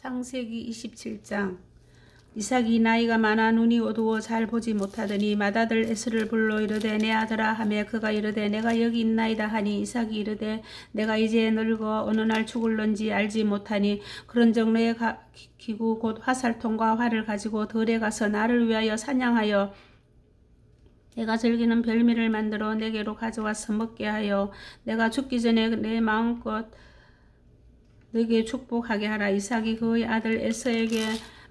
창세기 27장. 이삭이 나이가 많아 눈이 어두워 잘 보지 못하더니 맏아들 에스를 불러 이르되 내 아들아 하매 그가 이르되 내가 여기 있나이다 하니 이삭이 이르되 내가 이제 늙어 어느 날 죽을런지 알지 못하니 그런 정로의 가- 기- 기구 곧 화살통과 활을 가지고 들에 가서 나를 위하여 사냥하여 내가 즐기는 별미를 만들어 내게로 가져와서 먹게 하여 내가 죽기 전에 내 마음껏 너에게 축복하게 하라. 이삭이 그의 아들 에서에게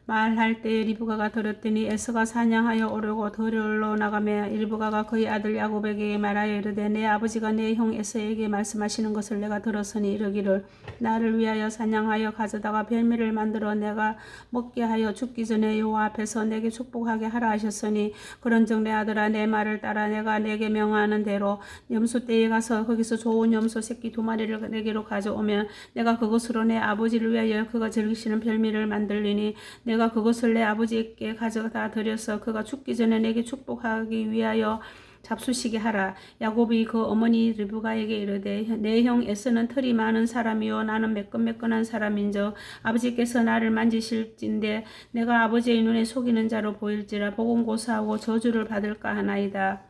말할 때 리브가가 들었더니 에서가 사냥하여 오르고 들으러 나가며 리브가가 그의 아들 야곱에게 말하여 이르되 내 아버지가 내 형 에서에게 말씀하시는 것을 내가 들었으니 이르기를 나를 위하여 사냥하여 가져다가 별미를 만들어 내가 먹게 하여 죽기 전에 여호와 앞에서 내게 축복하게 하라 하셨으니 그런즉 내 아들아 내 말을 따라 내가 내게 명하는 대로 염소 떼에 가서 거기서 좋은 염소 새끼 두 마리를 내게로 가져오면 내가 그것으로 내 아버지를 위하여 그가 즐기시는 별미를 만들리니 내가 그것을 내 아버지께 가져다 드려서 그가 죽기 전에 내게 축복하기 위하여 잡수시게 하라. 야곱이 그 어머니 리브가에게 이르되 내 형 에스는 털이 많은 사람이요 나는 매끈매끈한 사람인저 아버지께서 나를 만지실진데 내가 아버지의 눈에 속이는 자로 보일지라 복은 고사하고 저주를 받을까 하나이다.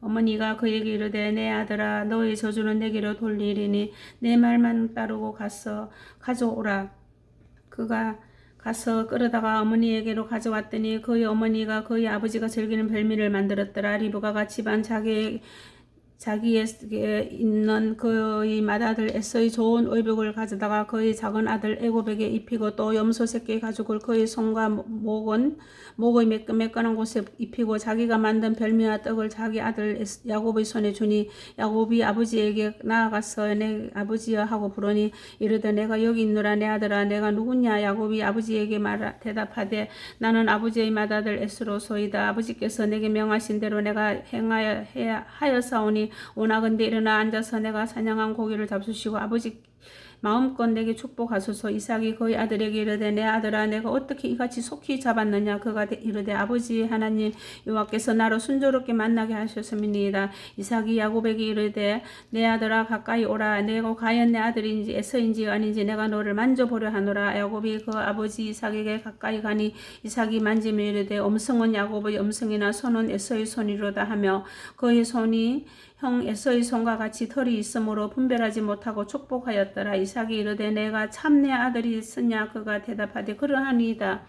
어머니가 그에게 이르되 내 아들아 너의 저주는 내게로 돌리리니 내 말만 따르고 가서 가져오라. 그가 가서 끌어다가 어머니에게로 가져왔더니 그의 어머니가 그의 아버지가 즐기는 별미를 만들었더라. 리브가가 집안 자기 자기에게 있는 그의 맏아들 에서의 좋은 의복을 가져다가 그의 작은 아들 애굽에게 입히고 또 염소 새끼 가죽을 그의 손과 목은 목의 매끈매끈한 곳에 입히고 자기가 만든 별미와 떡을 자기 아들 야곱의 손에 주니 야곱이 아버지에게 나아가서 내 아버지여 하고 부르니 이르되 내가 여기 있노라 내 아들아 내가 누구냐? 야곱이 아버지에게 말 대답하되 나는 아버지의 맏아들 에스로소이다. 아버지께서 내게 명하신 대로 내가 행하여 하여사오니 오나건대 일어나 앉아서 내가 사냥한 고기를 잡수시고 아버지 마음껏 내게 축복하소서. 이삭이 그의 아들에게 이르되 내 아들아 내가 어떻게 이같이 속히 잡았느냐? 그가 대- 이르되 아버지 하나님 여호와께서 나로 순조롭게 만나게 하셨음이니이다. 이삭이 야곱에게 이르되 내 아들아 가까이 오라. 내가 과연 내 아들인지 에서인지 아닌지 내가 너를 만져보려 하노라. 야곱이 그 아버지 이삭에게 가까이 가니 이삭이 만지며 이르되 음성은 야곱의 음성이나 손은 에서의 손이로다 하며 그의 손이 형 에서의 손과 같이 털이 있으므로 분별하지 못하고 축복하였더라. 이삭이 이르되 내가 참 내 아들이 있으냐 그가 대답하되 그러하니이다.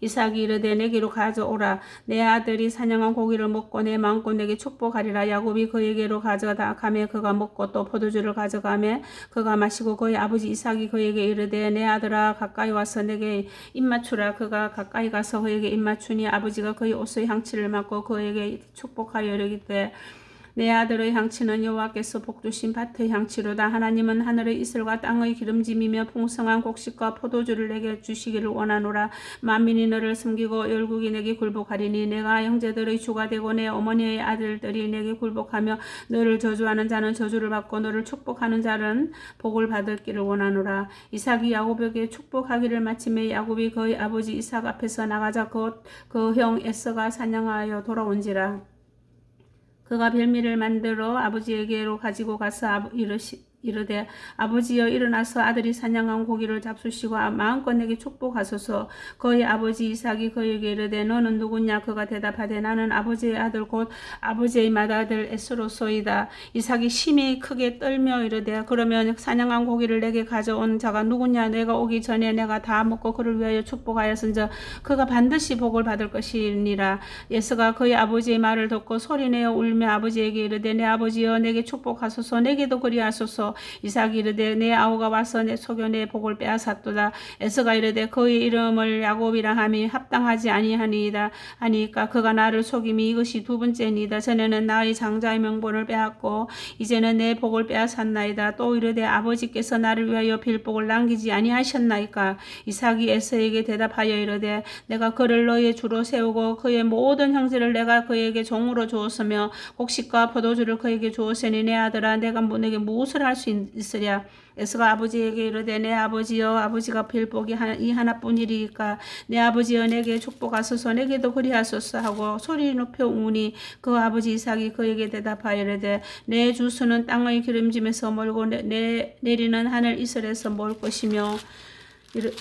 이삭이 이르되 내게로 가져오라. 내 아들이 사냥한 고기를 먹고 내 마음껏 내게 축복하리라. 야곱이 그에게로 가져다 가며 그가 먹고 또 포도주를 가져가며 그가 마시고 그의 아버지 이삭이 그에게 이르되 내 아들아 가까이 와서 내게 입맞추라. 그가 가까이 가서 그에게 입맞추니 아버지가 그의 옷의 향취를 맡고 그에게 축복하여 이르기되 내 아들의 향취는 여호와께서 복주신 밭의 향취로다. 하나님은 하늘의 이슬과 땅의 기름짐이며 풍성한 곡식과 포도주를 내게 주시기를 원하노라. 만민이 너를 섬기고 열국이 내게 굴복하리니 내가 형제들의 주가 되고 내 어머니의 아들들이 내게 굴복하며 너를 저주하는 자는 저주를 받고 너를 축복하는 자는 복을 받을기를 원하노라. 이삭이 야곱에게 축복하기를 마침에 야곱이 그의 아버지 이삭 앞에서 나가자 곧그형 에서가 사냥하여 돌아온지라. 그가 별미를 만들어 아버지에게로 가지고 가서 이르시, 이르되 아버지여 일어나서 아들이 사냥한 고기를 잡수시고 아- 마음껏 내게 축복하소서. 그의 아버지 이삭이 그에게 이르되 너는 누구냐? 그가 대답하되 나는 아버지의 아들 곧 아버지의 맏아들 에스로소이다. 이삭이 심히 크게 떨며 이르되 그러면 사냥한 고기를 내게 가져온 자가 누구냐? 내가 오기 전에 내가 다 먹고 그를 위하여 축복하였은저 그가 반드시 복을 받을 것이니라. 예스가 그의 아버지의 말을 듣고 소리내어 울며 아버지에게 이르되 내 아버지여 내게 축복하소서. 내게도 그리하소서 이삭이 이르되 내 아우가 와서 내내 복을 빼앗았도다. 에스가 이르되 그의 이름을 야곱이라 함이 합당하지 아니하니이다. 하니까 그가 나를 속임이 이것이 두 번째니이다. 전에는 나의 장자의 명분을 빼앗고 이제는 내 복을 빼앗았나이다. 또 이르되 아버지께서 나를 위하여 빌 복을 남기지 아니하셨나이까? 이삭이 에서에게 대답하여 이르되 내가 그를 너의 주로 세우고 그의 모든 형제를 내가 그에게 종으로 주었으며 곡식과 포도주를 그에게 주었으니 내 아들아 내가 뭐 내게 무엇을 할수 있으랴 에스가 아버지에게 이르되 내 아버지여 아버지가 빌복이 하- 이 하나뿐이리까 내 아버지여 내게 축복하소서 내게도 그리하소서 하고 소리 높여 우니 그 아버지 이삭이 그에게 대답하여 이르되 내 주수는 땅의 기름짐에서 멀고 내, 내- 내리는 하늘 이슬에서 멀 것이며 이르,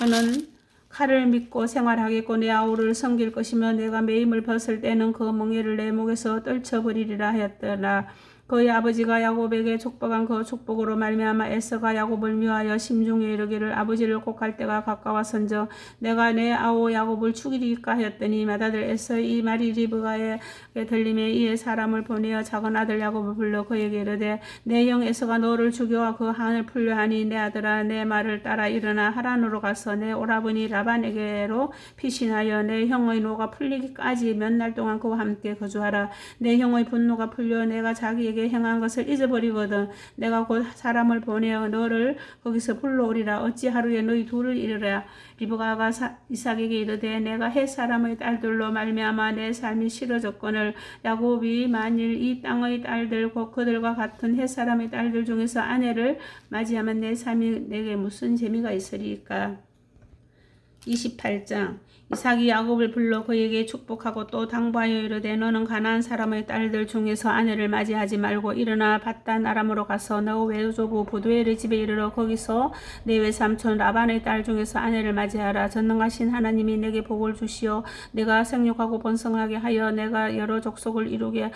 너는 칼을 믿고 생활하겠고 내 아우를 섬길 것이며 내가 매임을 벗을 때는 그 멍에를 내 목에서 떨쳐버리리라 하였더라. 그의 아버지가 야곱에게 축복한 그 축복으로 말미암아 에서가 야곱을 미워하여 심중에 이르기를 아버지를 꼭할 때가 가까워선저 내가 내 아우 야곱을 죽이리까 하였더니 맏아들 에서 이 말이 리브가에 들림에 이에 사람을 보내어 작은 아들 야곱을 불러 그에게 이르되 내형 에서가 너를 죽여와 그 한을 풀려 하니 내 아들아 내 말을 따라 일어나 하란으로 가서 내 오라버니 라반에게로 피신하여 내 형의 노가 풀리기까지 몇 날 동안 그와 함께 거주하라. 내 형의 분노가 풀려 내가 자기에게 행한 것을 잊어버리거든. 내가 곧 사람을 보내어 너를 거기서 불러오리라. 어찌 하루에 너희 둘을 이르라 리브가가 사- 이삭에게 이르되 내가 햇 사람의 딸들로 말미암아 내 삶이 싫어졌거늘 야곱이 만일 이 땅의 딸들 곧 그들과 같은 햇 사람의 딸들 중에서 아내를 맞이하면 내 삶이 내게 무슨 재미가 있으리까 28장. 이삭이 야곱을 불러 그에게 축복하고 또 당부하여 이르되 너는 가나안 사람의 딸들 중에서 아내를 맞이하지 말고 일어나 바단 아람으로 가서 너 외조부 부두엘의 집에 이르러 거기서 내 외삼촌 라반의 딸 중에서 아내를 맞이하라. 전능하신 하나님이 내게 복을 주시어 내가 생육하고 번성하게 하여 내가 여러 족속을 이루게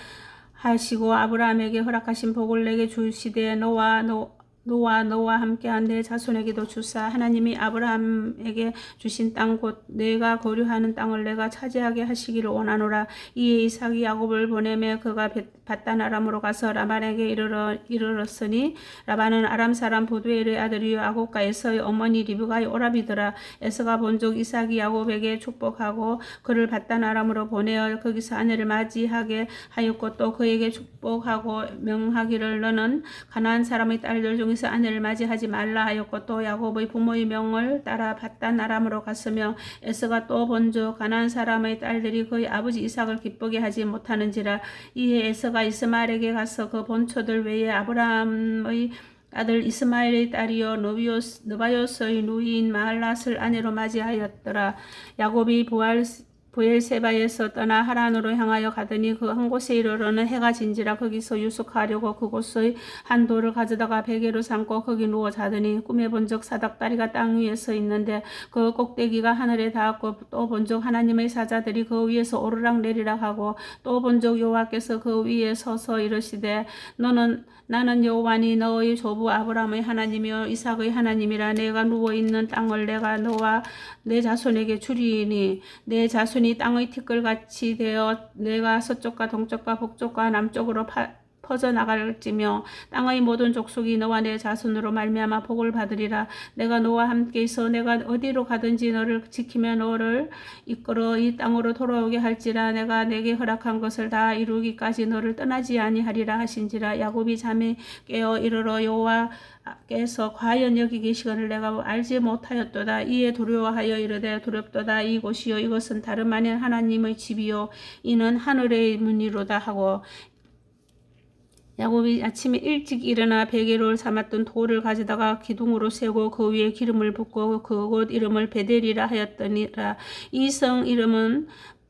하시고 아브라함에게 허락하신 복을 내게 주시되 너와 너 노와 너와 함께한 내 자손에게도 주사. 하나님이 아브라함에게 주신 땅 곧 내가 거류하는 땅을 내가 차지하게 하시기를 원하노라. 이에 이삭이 야곱을 보내며 그가 벳- 바단 아람으로 가서 라반에게 이르러 이르렀으니 라반은 아람 사람 보두엘의 아들이요 아곡과 에서의 어머니 리브가의 오라비더라. 에서가 본적 이삭이 야곱에게 축복하고 그를 바단 아람으로 보내어 거기서 아내를 맞이하게 하였고 또 그에게 축복하고 명하기를 너는 가나안 사람의 딸들 중 에서 아내를 맞이하지 말라 하였고 또 야곱의 부모의 명을 따라 바단 아람으로 갔으며 에서가 또 본즉 가나안 사람의 딸들이 그의 아버지 이삭을 기쁘게 하지 못하는지라 이에 에서가 이스마엘에게 가서 그 본처들 외에 아브라함의 아들 이스마엘의 딸이요 노비오스, 느바요스의 누이인 마할랏을 아내로 맞이하였더라. 야곱이 부할 부엘세바에서 떠나 하란으로 향하여 가더니 그 한 곳에 이르러는 해가 진지라 거기서 유숙하려고 그곳의 한 돌을 가져다가 베개로 삼고 거기 누워 자더니 꿈에 본적 사닥다리가 땅 위에 서 있는데 그 꼭대기가 하늘에 닿았고 또 본 적 하나님의 사자들이 그 위에서 오르락 내리락 하고 또 본 적 여호와께서 그 위에 서서 이르시되 너는 나는 여호와니 너의 조부 아브라함의 하나님이요 이삭의 하나님이라 내가 누워 있는 땅을 내가 너와 내 자손에게 주리니 내 자손 이 땅의 티끌같이 되어 내가 서쪽과 동쪽과 북쪽과 남쪽으로 파, 퍼져 나갈지며 땅의 모든 족속이 너와 내 자손으로 말미암아 복을 받으리라. 내가 너와 함께 있어 내가 어디로 가든지 너를 지키며 너를 이끌어 이 땅으로 돌아오게 할지라. 내가 내게 허락한 것을 다 이루기까지 너를 떠나지 아니하리라 하신지라. 야곱이 잠에 깨어 이르러 여호와 께서 과연 여기 계시거늘 내가 알지 못하였도다. 이에 두려워하여 이르되 두렵도다. 이곳이요 이것은 다름 아닌 하나님의 집이요 이는 하늘의 문이로다 하고 야곱이 아침에 일찍 일어나 베개를 삼았던 돌을 가져다가 기둥으로 세고 그 위에 기름을 붓고 그곳 이름을 베델이라 하였더니라. 이 성 이름은